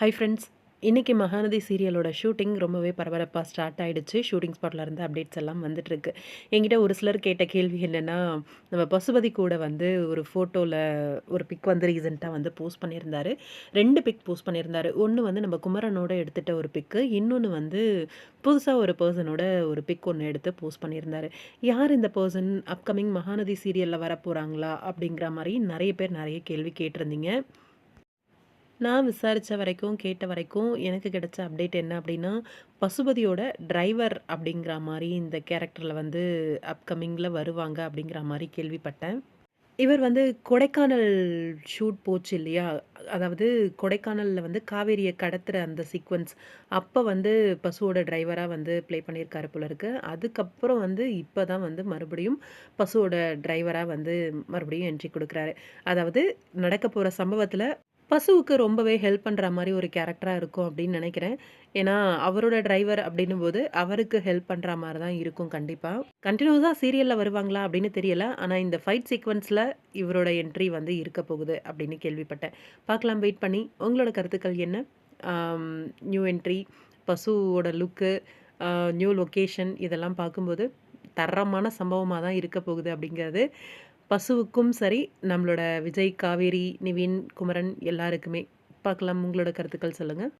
Hi friends இன்றைக்கி Mahanadi சீரியலோட shooting ரொம்பவே பரபரப்பாக ஸ்டார்ட் ஆகிடுச்சு ஷூட்டிங் ஸ்பாட்லேருந்து அப்டேட்ஸ் எல்லாம் வந்துட்டுருக்கு என்கிட்ட ஒரு சிலர் கேட்ட கேள்வி என்னென்னா நம்ம பசுபதி கூட வந்து ஒரு ஃபோட்டோவில் ஒரு பிக் வந்து ரீசெண்டாக வந்து போஸ்ட் பண்ணியிருந்தார். ரெண்டு பிக் போஸ்ட் பண்ணியிருந்தாரு. ஒன்று வந்து நம்ம குமரனோட எடுத்துகிட்ட ஒரு பிக்கு இன்னொன்று வந்து புதுசாக ஒரு பர்சனோட ஒரு பிக் ஒன்று எடுத்து போஸ்ட் பண்ணியிருந்தார். யார் இந்த பர்சன் அப்கமிங் மகாநதி சீரியலில் வர போகிறாங்களா அப்படிங்கிற மாதிரி நிறைய பேர் நிறைய கேள்வி கேட்டிருந்தீங்க. நான் விசாரித்த வரைக்கும் கேட்ட வரைக்கும் எனக்கு கிடைச்ச அப்டேட் என்ன அப்படின்னா பசுபதியோட டிரைவர் அப்படிங்கிற மாதிரி இந்த கேரக்டரில் வந்து அப்கமிங்கில் வருவாங்க அப்படிங்கிற மாதிரி கேள்விப்பட்டேன். இவர் வந்து கொடைக்கானல் ஷூட் போச்சு இல்லையா? அதாவது கொடைக்கானலில் வந்து காவேரியை கடத்துகிற அந்த சீக்வன்ஸ் அப்போ வந்து பசுவோட டிரைவராக வந்து ப்ளே பண்ணியிருக்காரு போல இருக்கு. அதுக்கப்புறம் வந்து இப்போ தான் வந்து மறுபடியும் பசுவோட டிரைவராக வந்து மறுபடியும் என்ட்ரி கொடுக்குறாரு. அதாவது நடக்க போகிற சம்பவத்தில் பசுவுக்கு ரொம்பவே ஹெல்ப் பண்ணுற மாதிரி ஒரு கேரக்டராக இருக்கும் அப்படின்னு நினைக்கிறேன். ஏன்னா அவரோட டிரைவர் அப்படின்னும் போது அவருக்கு ஹெல்ப் பண்ணுற மாதிரி தான் இருக்கும் கண்டிப்பாக கண்டினியூஸாக சீரியலில் வருவாங்களா அப்படின்னு தெரியல. ஆனால் இந்த ஃபைட் சீக்வன்ஸில் இவரோட என்ட்ரி வந்து இருக்க போகுது அப்படின்னு கேள்விப்பட்டேன். பார்க்கலாம் வெயிட் பண்ணி. உங்களோட கருத்துக்கள் என்ன? நியூ என்ட்ரி பசுவோட லுக்கு நியூ லொக்கேஷன் இதெல்லாம் பார்க்கும்போது தரமான சம்பவமாக தான் இருக்க போகுது அப்படிங்கிறது. பசுவுக்கும் சரி நம்மளோட விஜய் காவேரி நிவின் குமரன் எல்லாருக்குமே. பார்க்கலாம் உங்களோட கருத்துக்கள் சொல்லுங்கள்